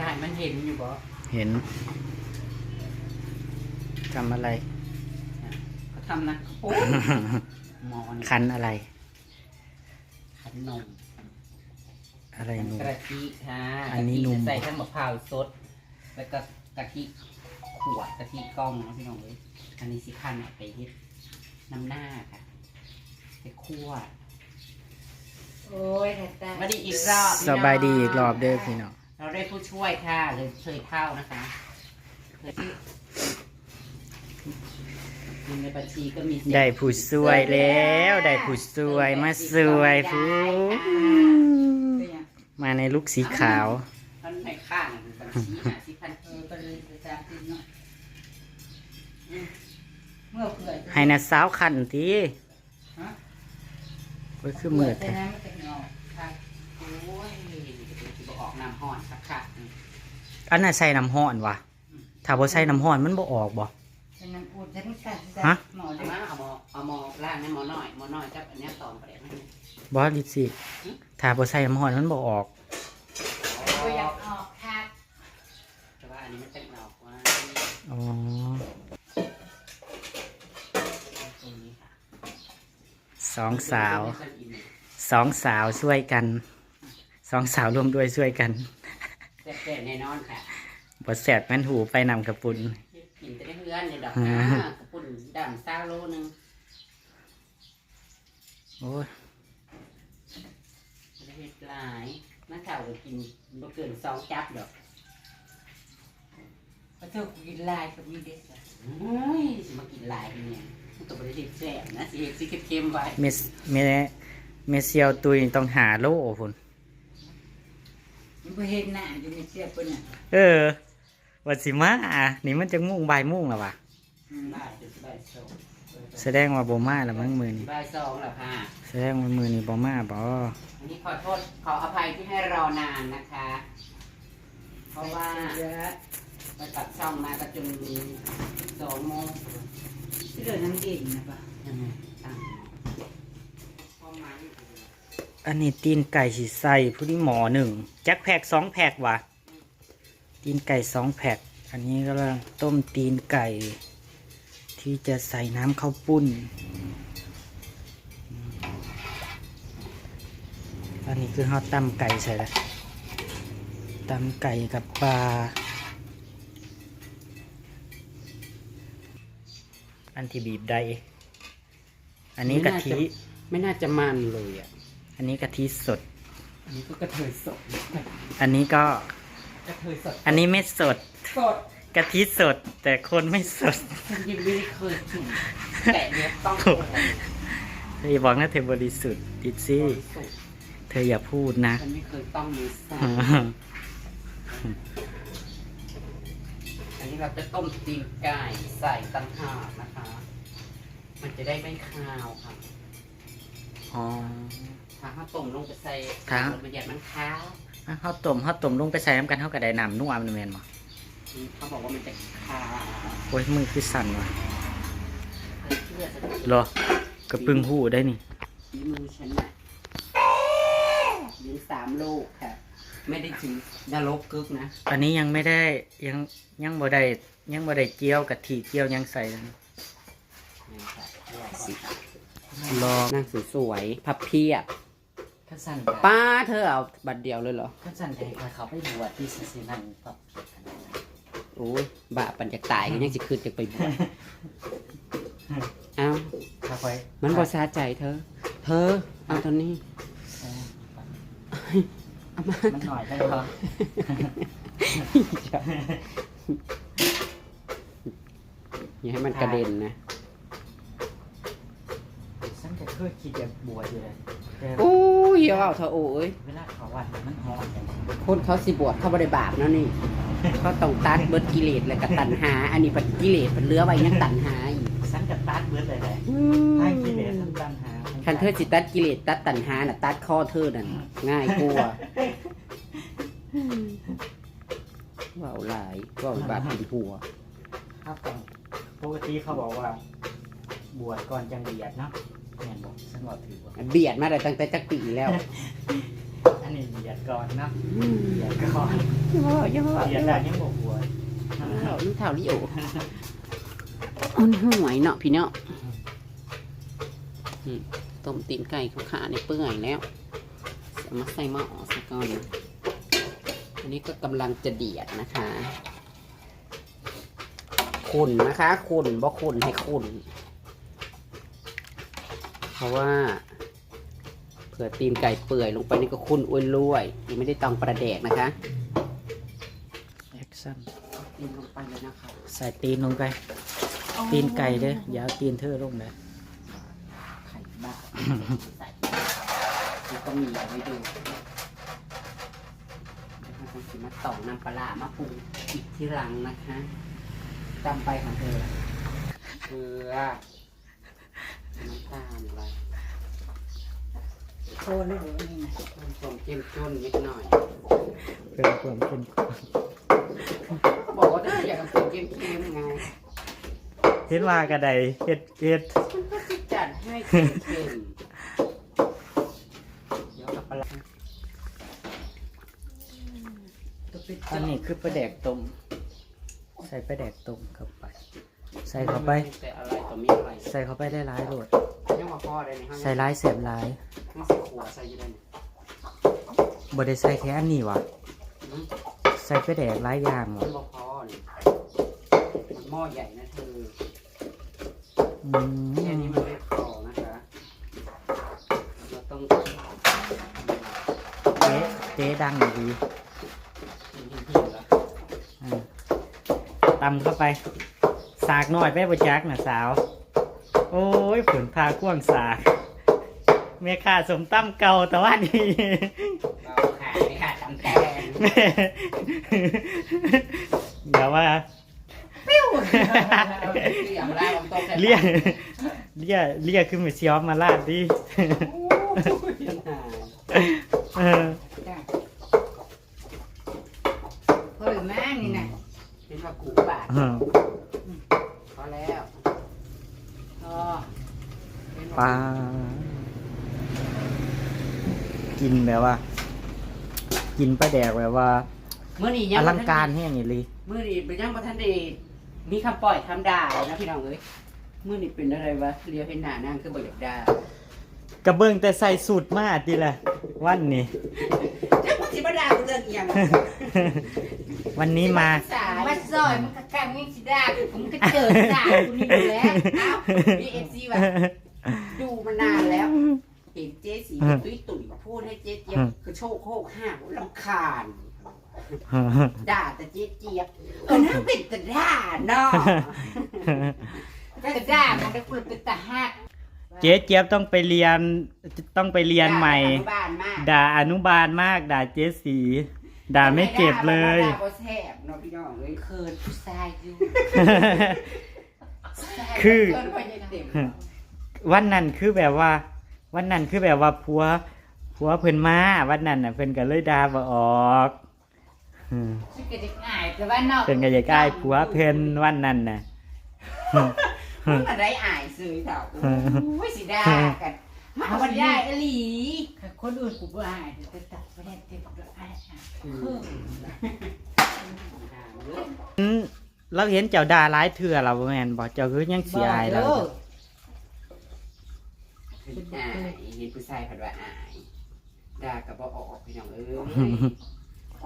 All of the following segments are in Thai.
กายมันเห็นอยู่บ่เห็นทำอะไร เขาทำนะโอ้ยหมอนคันอะไร ขันนมอะไรหนู กะทิค่ะอันนี้กะทินมจะใส่ทั้งมะพร้าวสด แล้วก็กะทิขวดกะทิกล้องนะพี่น้องเอ้ยอันนี้สิคันเอาไปเฮ็ดน้ำหน้าค่ะไปคั่วโอ้ยแต่แต่มาดีอีกรอบพี่สน้องบายดีอีกรอบเด้อพี่น้อง เราได้ผู้ช่วยค่ะเลยเคยเข้านะคะเคยที่ในบัญชีก็มีเศษได้ผู้สวยแล้ว ได้ผู้สวยมาสวยผู้ก็ยังมาในลุกสีขาวท่านในข้างบัญชีหาสิพันเออก็เลยจะจามกินหน่อยอืมเมื่อเผื่อจะให้นะสาวคันทีฮะไว้คือมืดแต่แท้น้ำมันจะงอกค่ะโอ้ยจะบอกออกน้ำห่อนสักค่ะ อันน่ะใส่น้ำห้อนวะถ้าบ่ใส่น้ำห้อนมันบ่ออกบ่แต่น้ำอูดฉันไม่ใส่ฮะหมอเอาเลยมาเอาหมอเอาหมอล่างให้หมอหน่อยหมอหน่อยกับอันเนี้ยตอนประเดี๋ยวมันบ่ลิสิถ้าบ่ใส่น้ำห้อนมันบ่ออกก็อยากออกครับแต่ว่าอันนี้มันเป็นออกว่าอ๋อตรงนี้ค่ะสองสาว สองสาวช่วยกัน สองสาวร่วมด้วยช่วยกัน แซ่บๆแน่นอนค่ะบ่แสบแม่นหูไปนำกระปุนกินจะได้เพื่อนในดอกอ่านะกระปุ่นดำซาโลนึงโอ้ยจะได้เห็ดหลายน้าเข่าก็กินบ่เกินสองจับดอกพอเธอกินลายก็มีเด็ดจ้ะโอ้ยสิมากินหลายอีเนี่ยมันก็บ่ได้เห็ดแซ่บนะสิเห็ดสิเค็มๆไว้เมสเมเมเซียวตุยต้องหาโลพุ่น มันบ่เห็นหน้าอยู่ในเสื้อเพิ่นน่ะเออว่าสิมานี่มันจะมุ่งบ่ายมุ่งแล้ววะอืมบ่ายจะบ่ายสองแสดงว่าบ่มาแล้วมั้งมือนี้บ่ายสองแล้วค่ะแสดงว่ามือนี้บ่มาบ่อันนี้ขอโทษขออภัยที่ให้รอนานนะคะ เพราะว่าเยอะไปตัดช่องมาก็จนสองโมงที่เหลือน้ำดิ่งนะปะยังไงตั้งห้องมัน อันนี้ตีนไก่สิใส่ผู้ที่หมอหนึ่งแจ็คแพกสองแพกวะตีนไก่สองแพกอันนี้ก็ลังต้มตีนไก่ ที่จะใส่น้ำข้าวปุ้น อันนี้คือเขาตำไก่ใส่ละตำไก่กับปลาอันที่บีบได้ อันนี้กะทิ ไม่น่าจะมันเลยอะ อันนี้กะทิสด อันนี้ก็กระเทยสดอันนี้ก็ กระเทยสดอันนี้ไม่สด สดกะทิสด แต่คนไม่สดฉันยังไม่ได้เคยชิมแต่เนี้ยต้องโถ่เธออย่าบอกนะเธอบริสุทธิ์ดิซี่สดเธออย่าพูดนะ ฉันไม่เคยต้องมือสั่นอันนี้เราจะต้มตีนไก่ใส่ตังหากนะคะ มันจะได้ไม่คาวค่ะ อ๋อ ถ้าข้าวต้มลงไปใส่ครับ มันหยาดมันคาวอะข้าวต้มข้าวต้มลงไปใส่น้ำกันเท่ากับได้น้ำนุ่มอันแมนบ่เขาบอกว่ามันจะคาวโอ้ยมือคือสั่นว่ะเชื่อสักทีเหรอกระปึงหูได้นี่ฝีมือฉันน่ะเลี้ยงสามลูกค่ะ ไม่ได้ถึงนรกกึกนะอันนี้ยังไม่ได้ยังยังบ่ได้ยังบ่ได้เจียวกะทิเจียวยังใส่เลยนี่ค่ะสิรอนั่งสวยๆพับเพียบ ข้าสั่นป้าเธอเอาบัตรเดียวเลยเหรอข้าสั่นใจเขาไปบวชที่สินันปับโอ้ยบาปันจะตายก็ยังจะคืนจะไปบวชเอาข้าไปมันบอซาใจเธอ เธอ เอาตอนนี้เอามามันหน่อยได้ปะอย่าให้มันกระเด็นนะฉันก็เคยคิดจะบวชอยู่เลยแต่โอ้ ยอย่าเอาเธอโอ้ยเวลาเขาวัดมันหอนคนเขาสิบวชเขาบริบาปเนาะนี่เขาต้องตัดเบิดกิเลสแล้วก็ตัณหา อันนี้เป็นกิเลสเป็นเลือไว้ยังตัณหาอีกฉันกับตัดเบิดเลยแหละทั้งกิเลสทั้งตัณหาคันเธอสิตัดกิเลสตัดตัณหาน่ะตัดข้อเธอนั่นง่ายกลัวาว้าวหลายว้าวบาปเป็นหัวครับผมปกติเขาบอกว่า บวชก่อนจังเบียดเนาะ แม่นบอกฉันว่าถือว่าเบียดมาได้ตั้งแต่จักปีแล้วอันนี้เหยียดก่อนเนาะเหยียดก่อนยังว่าเหยียดได้ยังบอกหัวลูกเท่าลิโอมันห่วยเนาะพี่เนาะอืมต้มตีนไก่เขาขาในเปื่อยแล้วเอามาใส่หม้อสักก่อนอันนี้ก็กำลังจะเดียดนะคะขุนนะคะขุนบ่ขุนให้ขุน เพราะว่าเผื่อตีนไก่เปื่อยลงไปนี่ก็ขุนอ้วนรวยยังไม่ได้ตองประแดกนะคะแอคชั่นตีนลงไปเลยนะคะใส่ตีนลงไป ตีนไก่เด้ออย่าเอาตีนเธอลงนะไข่บ้าใส่แล้วก็มีเอาไว้ดูแล้วก็สิมาต่องน้ำปลาร้ามาปรุงอีกที่หลังนะคะจำไปของเธอเกลือน้ำ ตาลอะไรโคเลยเหรอนี่นะความเข้มข้นนิดหน่อย เพื่อความเข้มข้นเขาบอกว่าถ้อยากกับเค็มเค็มๆไงเห็นว่ากระไดเฮ็ดเฮ็ดมันก็จะจัดให้เค็มเค็มเดี๋ยวกับปลาร้าตัวเป็ดอันนี้คือปลาแดกต้มใส่ปลาแดกต้มเข้าไป ใส่เข้าไป แต่อะไรต่อมีอะไร ใส่เข้าไปได้หลายโหลด ยังว่าพ่อได้ในห้างใส่หลายแสบหลายห้างใส่ขวดใส่อยังไงบ่ได้ใส่แค่อันนี้วะอืมใส่ปลาแดกหลายอย่างมัวะนบอกพ่อนี่มันหม้อใหญ่นะเธออืแค่นี้มมันไม่พอนะคะเราต้องเจ๊เจ๊ดังอยู่ดีหินหินหินแล้วอ่าตำเข้าไป สากหน่อยไปบ่จักน่ะสาว โอ้ยผลพากว้างสากเมียค่าสมตั้มเก่าแต่ว่านี่เราขายไม่ขาดตำแตงเดี๋ยวว่าเรียกแล้วมันโตแค่เรียกเรียกเรียกขึ้นมาเชียวมาลาดดิเออ จ้ะเฮ้ยแม่นี่นะ เป็นว่ากูบาท เออ พอแล้ว อ๋อ เป็นปลากินแบบว่า กินปลาแดกแบบว่าเมื่อนี้อยังบ่ลัทังนการแห้งนี่เลยเมื่อนี้เป็นยังประทันได้มีคำปล่อยคำด่าเลยนะพี่น้องเอ้ยเมื่อนี้เป็นอะไรวะเรียวเห็นหน้านางคือบ่อยากด่ากระเบื้องแต่ใส่สูตรมาดีแหละวันนี้เจ้ามึงสิมาด่ากูเรื่องเอียงวันนี้มา สายมาซอยมันก็กลางวิ่งสิดาผมก็เจอด่ากูนี่อยู่แล้วเอ้ามีเอฟซีว่ะดูมานานแล้ว เห็นเจ๊สีตุ้ยตุ๋ยพูดให้เจ๊เจี๊ยบคือโชคโคกห้าลำคาญด่าแต่เจ๊เจี๊ยบเออนั่งเป็นแต่ด่าเนาะแต่ด่ามันก็คุยเป็นตาหักเจ๊เจี๊ยบต้องไปเรียนต้องไปเรียนใหม่ด่าอนุบาลมากด่าอนุบาลมาก ด่าเจ๊สีด่าไม่เก็บเลยด่าบ่แซ่บเนาะพี่น้องเอ้ยเคินผู้ชายอยู่คือเคินพอยังเต็มวันนั้นคือแบบว่า วันนั้นคือแบบว่าผัวผัวเพิ่นมาวันนั้นน่ะเพิ่นก็เลยด่าบ่ออกอืมซึ่งก็จะง่ายแต่ว่านอกเพิ่นก็อยากอ้ายผัวเพิ่นวันนั้นน่ะมึงมาได้อายซื้อเถอะโอ้ยสิด่ากันมาวันได้อหลีคนอื่นกูบ่อายแต่ตัดไม่ได้เต็มก็อายอะอืมเราเห็นเจ้าด่าหลายเทื่อเราบ่แม่นบ่เจ้าคือยังเสียอายเราบอก เห็นอายเห็นผู้ชายผัดว่าอายด่ากับบ่ออกพี่น้องเอ้ย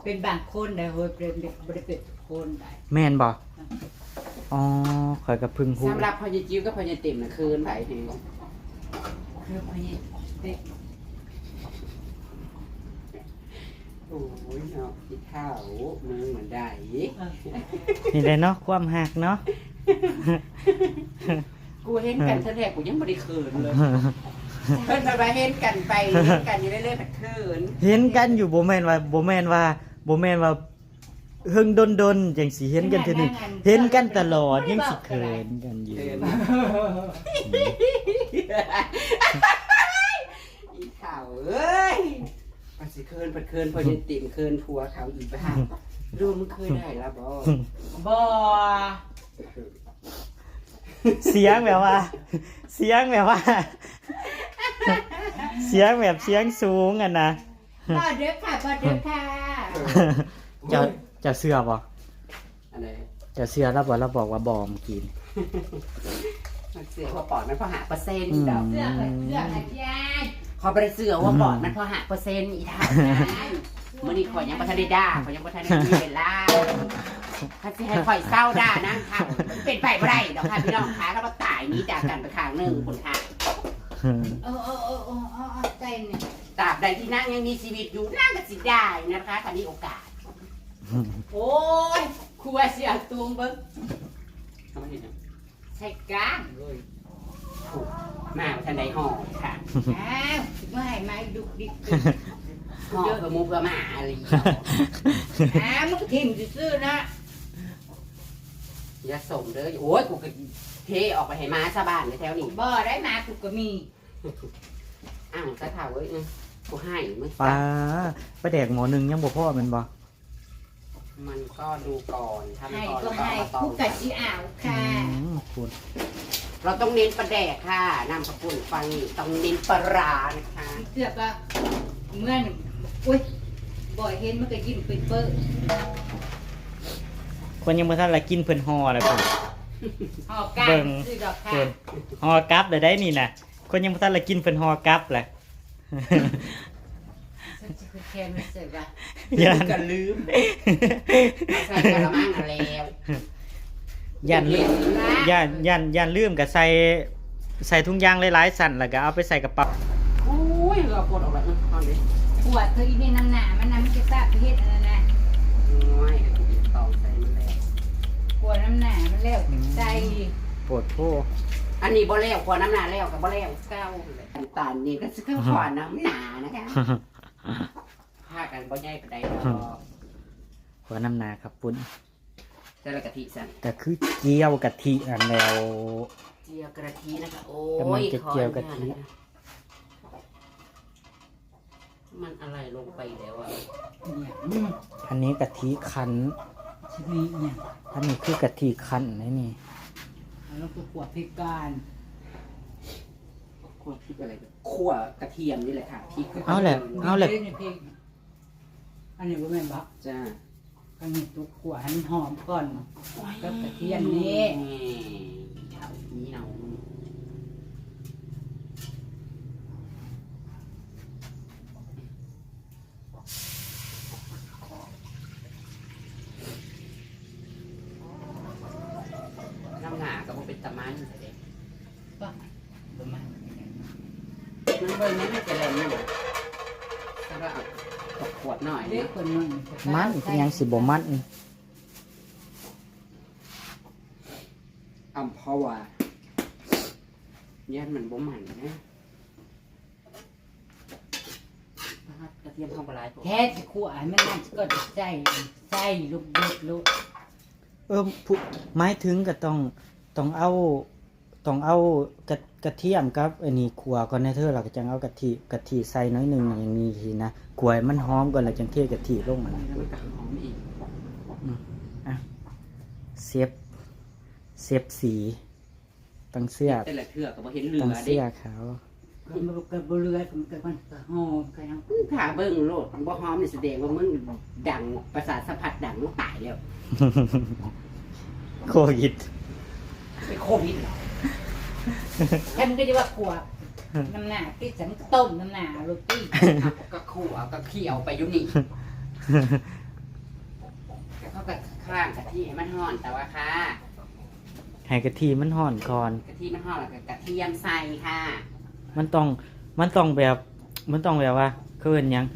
เป็นบางคนได้เฮ้ยเป็นเด็กบ่ได้เป็นทุกคนได้แม่นบ่อ๋อข่อยก็เพึ่งฮู้สำหรับพอยายจิ้วกับพอยายเต็มน่ะคืนไผเฮงคือพอดีเด็กโอ้ยเนาะพี่เท่ามึงเหมือนได้เออนี่แหละเนาะความหักเนาะกูเห็นกันเท่าแรกกูยังบ่ได้คืนเลย เพิ่นไปเห็นกันไปเห็นกันอยู่เรื่อยๆผัดคืนเห็นกันอยู่บ่แม่นว่าบ่แม่นว่าบ่แม่นว่าเฮิงดนๆจังสิเห็นกันเทื่อนึงเห็นกันตลอดยังสิเขินกันอยู่เขินอีเท่าเอ้ยปัดสิคืนปัดคืนพอยายเต็มคืนผัวเขาอีกบ้างดูมึงเคยได้แล้วบ่บ่เสียงแบบว่า เสียงแบบว่า เสียงแบบเสียงสูงอะนะบ่เด้อค่ะบ่เด้อค่ะเจ้าเจ้าเสื้อบ่อันไหนเจ้าเสื้อแล้วบ่เราบอกว่าบอมกินมันเสือหัวปอดมันพอหาเปอร์เซ็นต์อืมดอกเสื้อเสื้อเสื้อค่ะยายเขาไปเสือหัวปอดมันพอหาเปอร์เซ็นต์อีท่ามื่อนี้ขอยยังบ่ทันได้ด่าขอยยังบ่ทันได้มีเวลาถ้าสิให้ข่อยเศร้าด่านั่งค่ะมันเป็นไปบ่ได้ดอกค่ะพี่น้องคะแล้วก็ตายหนี้จากกันไปข้างหนึงคุณค่ะ เออเออเออเออเออเออเต้นเนี่ยตราบใดที่นั่งยังมีชีวิตอยู่นั่งก็สิได้นะคะถ้ามีโอกาส โอ้ยครัวเสียตูงเบิ้งทำไมเนี่ยใส่กลางเลยถูกมาทันใดห่อค่ะอ้าวเมื่อไหร่มาดุกดิกห่อเพื่อหมูเพื่อหมาอะไรอย่างเงี้ยอ้าวมันก็ทิ่มซื่อๆนะอย่าส่งเด้อโอ้ยกูก็ เทออกไปให้ม้าชาวบ้านในแถวนี้บ่ได้มากูก็มีอ้าวจะถามว่าเอ้ยกูให้มึงปลาปลาแดกหมอหนึงยังบ่พอแมันบ่มันก็ดูก่อนถ้าไม่ให้พอก็เราให้ก็กูต้องกะสิอ้าวค่ะอืมคุณเราต้องเน้นประแดกค่ะนำสกุลฟังนี่ต้องเน้นปลาร้านะคะเสื้อก็เมื่อนี่อุ้ยบ่อยเห็นมันก็ยิ้มเปิ้ลคนยังบ่ทันละกินเพิ่นห่อแล้วคุณๆ หอกกาเบิ่รงซื้อดอกค่ะเพิ่นห่อกลับได้ได้นี่น่ะ คนยังบ่ทันละกินเพิ่นห่อกลับแหละ ฉันจะแค่ไม่เสร็จว่ายันก็ลืมเอาใส่กระมังมาแล้วยันลืมนะยันยันยันลืมก็ใส่ใส่ถุงยางหลายๆสั่นแล้วก็เอาไปใส่กระเป๋าโอ้ยเราปวดออกแล้วอืมตอนนี้ปวดเธออีนี่น้ำหนามันน้ำมันจะตาประเทศอันนั้นนะ โอ้ยก็ติดต่อใส่มันแล้ว ป วดน้ำหนามันแล้วใจปวดโพอันนี้บ่แล้วขวน้ำหนาแล้วกับบ่แล้วเก้าเลยน้ำตาลนี่ก็จะเข้าขวน้ำหนานะคะพากันบ่ใหญ่ปานใดดอกหัวน้ำหนาครับปุ้นแต่ละกะทิสั่นก็คือเจียวกะทิอันแล้ว เจียวกระทินะคะโอ้กำลังยจะเจียวกะทิ ขออนุญาตนะคะมันอะไรลงไปแล้วอะเนี่ยอืมอันนี้กะทิคั้น ชีวิตเนี่ยอันนี้คือกะทิคั้นนะนี่แล้วก็ปวดพิการคั่วพริกอะไรคั่วกระเทียมนี่แหละค่ะพริกเอาแหละเอาแหละนี่เพลงอันนี้ก็แม่นบักจ้าอันนี้ตุกขัวให้มันหอมก่อนกับกระเทียมนี้เท่านี้เนาน้ำหนาก็บ่เป็นตะมันเด็ก ป่ะประมาณนี้ มัน เบิ่งนี้ไม่เป็นไรนี่สำหรับตกขวดหน่อยนะคนมึงมันเป็นหยังสิบ่มันอัมพวายันมันบ่มันนะกระเทียมเข้าปลาไหลผมแค่จะขัวให้มันนั่นก็จะใส่ใส่ลูกเด็ดลูกเออผู้หมายถึงก็ต้องต้องเอา ต้องเอากระกระเทียมกับอันนี้ขัวก่อนนะเธอเราก็จังเอากะทิกะทิใส่น้อยหนึงอย่างนี้ทีนะขัวให้มันหอมก่อนแล้วจังเทกะทิลงมันแล้วมันก็หอมอีกเสียบเสียบสีตั้งเสื้อแต่ละเทือกก็บ่เห็นเหลืตั้งอเด็เสื้อขาวมันก็บ่เลือดมันก็มันก็หอมก็ยังถ้าเบิ่งโลดบ่หอมนี่แสดงว่ามึงดังประสาทสัมผัสดังมึงตายแล้วโควิดเป็นโควิดเหรอ แค่มันก็จะว่าขัวน้ำหนาที่ฉันต้มน้ำหนาลูกตี้เอาก็ขู่เอาก็เคี่ยวไปอยู่นี่แล้วเขาก็ข้างกะทิให้มันห่อนแต่ว่าค่ะให้กะทิมันห่อนก่อน กะทิมันห่อนแล้วก็กระเทียมใส่ค่ะมันต้องมันต้องแบบ มันต้องแบบว่าเคินหยัง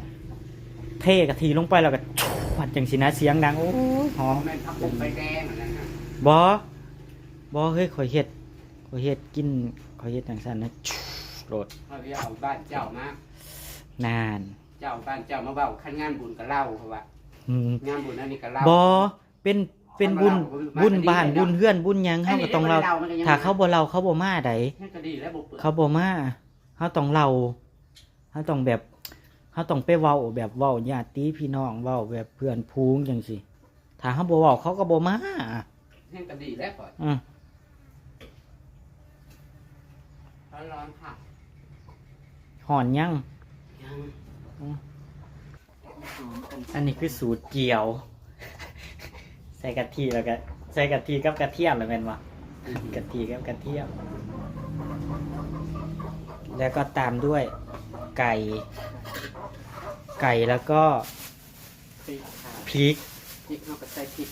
เทกะทิลงไปแล้วก็ชวดจังสินะเสียงดังโอ้ยหอมแม่นผักบุ้งไฟแดงนั่นน่ะบอบอเฮ้ยข่อยเฮ็ด ข่อยเฮ็ดกินข่อยเฮ็ดจังซั่นนะชูโหลดเขาไปเอาบ้านเจ้ามานาน เจ้าบ้านเจ้ามาเว้าคันงานบุญก็เล่าเพราะว่าอืมงานบุญอันนี้ก็เล่าบอเป็นเป็นบุญมาบุญมาบ้านมาบุญเฮือนบุญหยังเฮาก็ต้องเรามันก็ยังถ้าเขาบ่เราเขาบ่มาใดนั่นก็ดีแล้วบ่เปิดเขาบ่มาเขาต้องเล่าเขาต้องแบบเขาต้องไปเว้าแบบเว้าญาติพี่น้องเว้าแบบเพื่อนพูงจังสิถ้าเขาบ่เว้าเขาก็บ่มานั่นก็ดีแล้วก่อน อืม ร้อนๆค่ะห่อนยัง ยังอืมหอมกันอันนี้คือสูตรเจียว ใส่กะทิแล้วก็ใส่กะทิกับกระเทียมเลยเป็นวะกะทิกับกระเทียม แล้วก็ตามด้วยไก่ ไก่แล้วก็พริกค่ะพริกพริกเขาก็ใส่พริก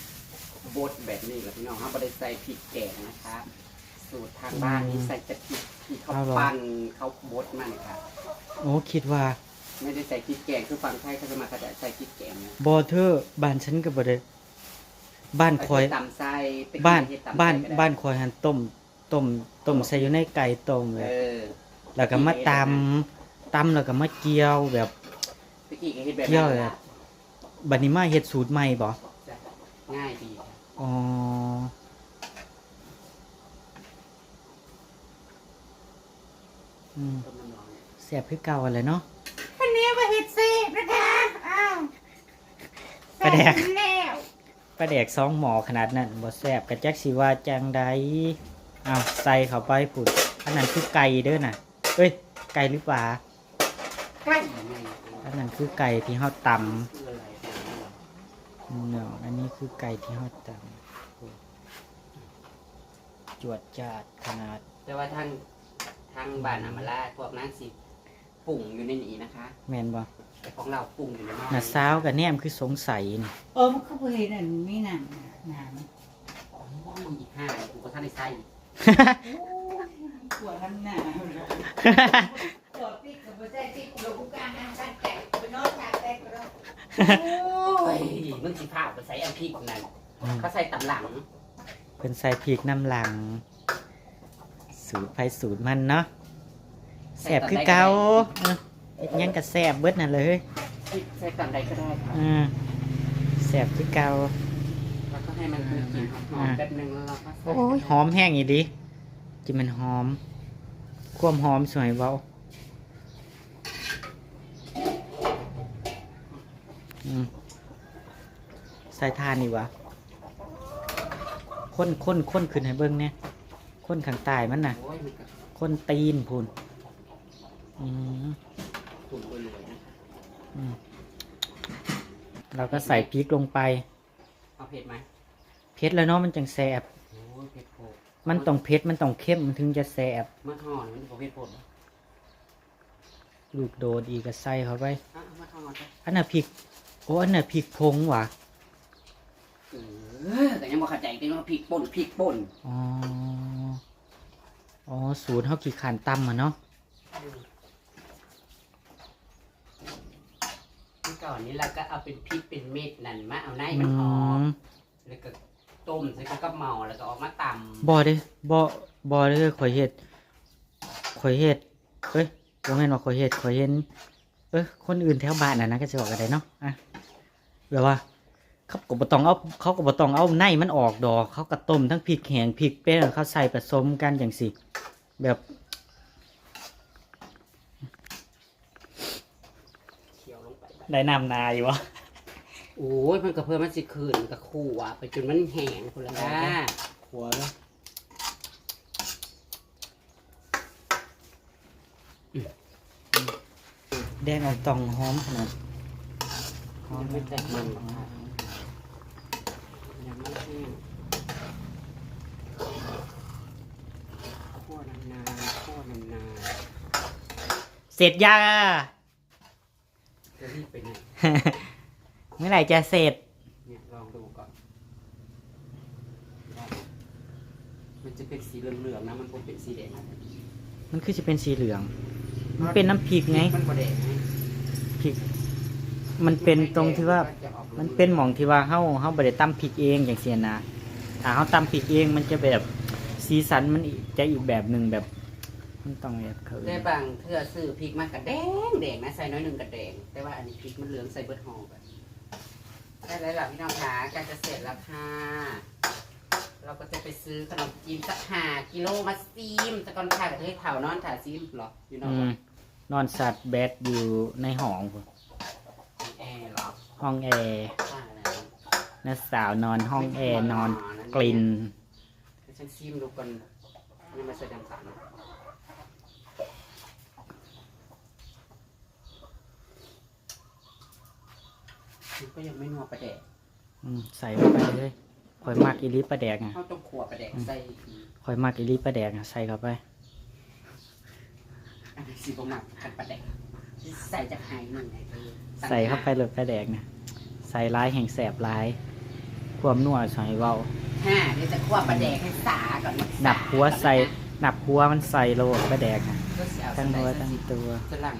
บดแบบนี้แหละพี่น้องเขาไม่ได้ใส่พริกแกงนะคะ สูตรทางบ้านนี่ใส่แต่พริกที่เขาเอาเหรอ ปั้นเขาบดมันค่ะ โอ้คิดว่าไม่ได้ใส่พริกแกงคือฝั่งไทยเขาจะมาเขาจะใส่พริกแกงนะบอเทอร์บ้านฉันก็บ่ได้บ้านคอย ตำไส้ไปกิบ้านเฮ็ดตำไส้บ้านก็ได้บ้านคอยหันต้มต้มต้มใส่อยู่ในไก่ต้มเลเอยอ แล้วก็มาตำตำแล้วก็มาเจียวแบบ ตะกี้ก็เฮ็ดแบบเกี่ยวนั้นเลยล่ะบัดนี้มาเฮ็ดสูตรใหม่บ่จ้ะง่ายดีค่ะอ๋อ อืมต้มน้ำร้อนเนี่ยแซ่บคือเก่าอะไรเนาะวันนี้มาเห็ดเซฟนะคะอ้าวปลาแดกซ่บแล้วปลาแดกสองหมอขนาดนั้นบ่แซ่บกะจักสิว่าจังใดเอาใส่เข้าไปพุ่นอันนั้นคือไก่เด้อน่ะเอ้ยไก่หรือปลาใกล้ง่ายอันนั้นคือไก่ที่เฮาตำคืออะไรเนี่ยเนาะอันนี้คือไก่ที่เฮาตำจวดจาดขนาด แต่ว่าทาง ทางบ้านอามาลาพวกนั้นสิปรุ่งอยู่ในนี้นะคะแม่นบ่แต่ของเราปรุ่งอยู่ในหม้อน่ะสาวกับแนมคือสงสัยนี่เออมันก็เห็นอันนี้หนังหนังอ๋ออีกห้ากูก็ท่านได้ใส่หัวทำหนาหัวปิ๊กกับหัวใจปิ๊กเรากูกลางงานการแตกไปนอนชาแตกแล้วเฮ้ยมึงสิพาไปใส่อันพริกนั่นเขาใส่ตำหลังเพิ่นใส่พริกน้ำหลัง สูตรไผสูตรมันเนาะแซ่บคือเก่าเออเฮ็ดหยังก็แซ่บเบิดนั่นเลยพริกใส่ตำใดก็ได้ค่ะอืมแซ่บคือเก่า แล้วก็ให้มันมีกลิ่นหอมๆแป๊บนึงแล้วเราก็ใส่โอ้ยหอมแห้งอีดีจิมันหอม ความหอมสวยเบาอืมใส่ทานดีกว่าข้นข้นข้นขึ้นให้เบิ้งเนี่ย ข้นข้างใต้มันน่ะโอ้ยมันก็ข้นตีนพูนอืมตุ่นๆเลยนะคะอืมเราก็ใส่พริกลงไป เอาเผ็ดไหมเผ็ดแล้วเนาะมันจังแสบ โอ้ยเผ็ดโผล่มันต้องเผ็ดมันต้องเข้มมันถึงจะแสบมะฮอนมันบ่เผ็ดโผล่เหรอลูกโดดอีกก็ใส่เข้าไป อะเอามะฮอนไปอันน่ะพริก โอ้อันน่ะพริกพงว่ะเอ อแต่ยังบ่เข้าใจจริงว่าพริกป่นพริกป่นอ๋อ อ๋อ สูตรเขากี่ขานตำอะเนาะเมื่อก่อนนี้เราก็เอาเป็นพริกเป็นเม็ดนั่นมาเอาในอืมันหอมมแล้วก็ต้มใส่กับเมาแล้วก็ออกมาตบ่เด้บ่บ่เด้อข่อยเฮ็ดข่อยเฮ็ดเอ้ยบ่แม่นว่าข่อยเฮ็ดข่อยเห็น เอ้ยคนอื่นแถวบ้านน่ะนะก็สิบอกกันได้เนาะอะแบบว่า เขาก็บ่ต้องเอาเขาก็บ่ต้องเอาในมันออกดอกเขาก็ต้มทั้งพริกแห้งพริกเป้งเขาใส่ผสมกันจังซี่แบบำเคี่ยวลงไปได้น้ำนาอยู่วะโอ้ยมันก็เพิ่มมันสิคืนกับคู่อะไปจนมันแห้งคนละนะหัวแล้วแดงออกตองหอมขนาดหอมไม่แตกมันหรอกค่ะ ยังไม่แห้งคั่วนานๆคั่วนานเสร็จยัง ๆจะรีบไปไหนเมื่อไหร่จะเสร็จ เนี่ยลองดูก่อนได้มันจะเป็นสีเหลืองๆนะมันคงเป็นสีแดงนะมันคือจะเป็นสีเหลือง มันเป็นน้ำพริกไง มันบ่แดงไงพริก มันเป็นตรงที่ว่ามันเป็นหม่องที่ว่าเฮาเฮาบ่ได้ตำพริกเองอย่างเสียนะถ้าเฮาตำพริกเองมันจะแบบสีสันมันอีกจะอีกแบบหนึ่งแบบ มันต้องแบบเขาได้บางเทื่อซื้อพริกมากระแดงแดงนะใส่น้อยหนึ่งกระแดง แต่ว่าอันนี้พริกมันเหลืองใส่เบิดหอมแบบได้แล้วล่ะพี่น้องขาการจะเสร็จแล้วค่ะเราก็จะไปซื้อขนมจีนสักห้ากิโลมาซีมแต่ก่อนค่ะกับเฮ้ยเถานอนถ่าซีมเหรอพี่น้องอืมนอนสัตว์แบดอยู่ในห้องพุ่นแอ ร์เหรอห้องแอร์ใช่แล้วนักสาวนอนห้องแอร์นอนกลิ่นเดี๋ยวฉันซีมดูก่อนนี่มาใส่ดังสันมันก็ยังไม่นัวประแดกอืมใส่เข้าไปเลยข่อยมากอีลิปลาแดกอะเขาต้องขัวประแดกใส่อีกข่อยมากอีลิปลาแดกอะใส่เข้าไป อันนี้สิบหมักกันประแดก ใส่จากไห้หนึ่งไห้เธอใส่เข้าไปเลยปลาแดกนะใส่ร้ายแห่งแสบร้ายความนัวใส่เบาห้าเดี๋ยวจะขัวประแดกให้สาก่อนหนับหัวใส่หนับหัวมันใส่โลดปลาแดกอะทั้ทั้งหัวทั้งตัวจะหลัง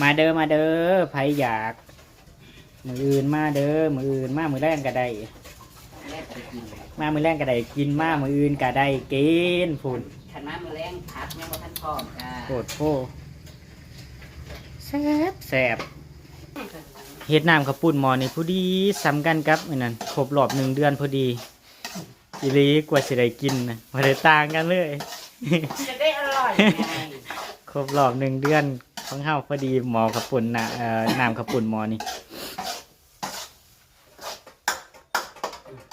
มาเด้อมาเด้อไผอยาก มืออื่นมาเด้อมืออื่นมามือแรงก็ได้แรกไปกินมามือแรงก็ได้กินมามืออื่นก็ได้กินพูนขันมามือแรงพัดยังบ่ทันพร้อมจ้าโคตรโพ แซบแซบเฮ็ดน้ำข้าวปุ้นหมอนี่พอดีซ้ำกันกับอันนั้นครบรอบหนึ่งเดือนพอดีอีหลีกว่าสิได้กินนะบ่ได้ต่างกันเลย จะได้อร่อยไงครบรอบหนึ่งเดือนของเฮาพอดีหมอข้าวปุ้นน่ะเอ่อน้ำข้าวปุ้นหมอนี่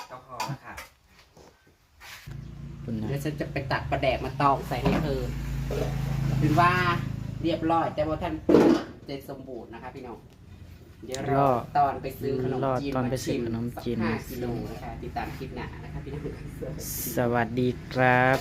ก็พอแล้วค่ะปุ้นนะเดี๋ยวฉันจะไปตักประแดกมาตอกใส่ให้เธอเป็นว่า เรียบร้อย แต่ว่าท่านเจ็ดสมบูรณ์นะคะพี่น้องเดี๋ยวรอตอนไปซื้อขนมรอจีนตอนไปมาซื้ชิอมขนมจีนสักห้ากิโลนะคะติดตามคลิปหน้านะคะพี่น้อง สวัสดีครับ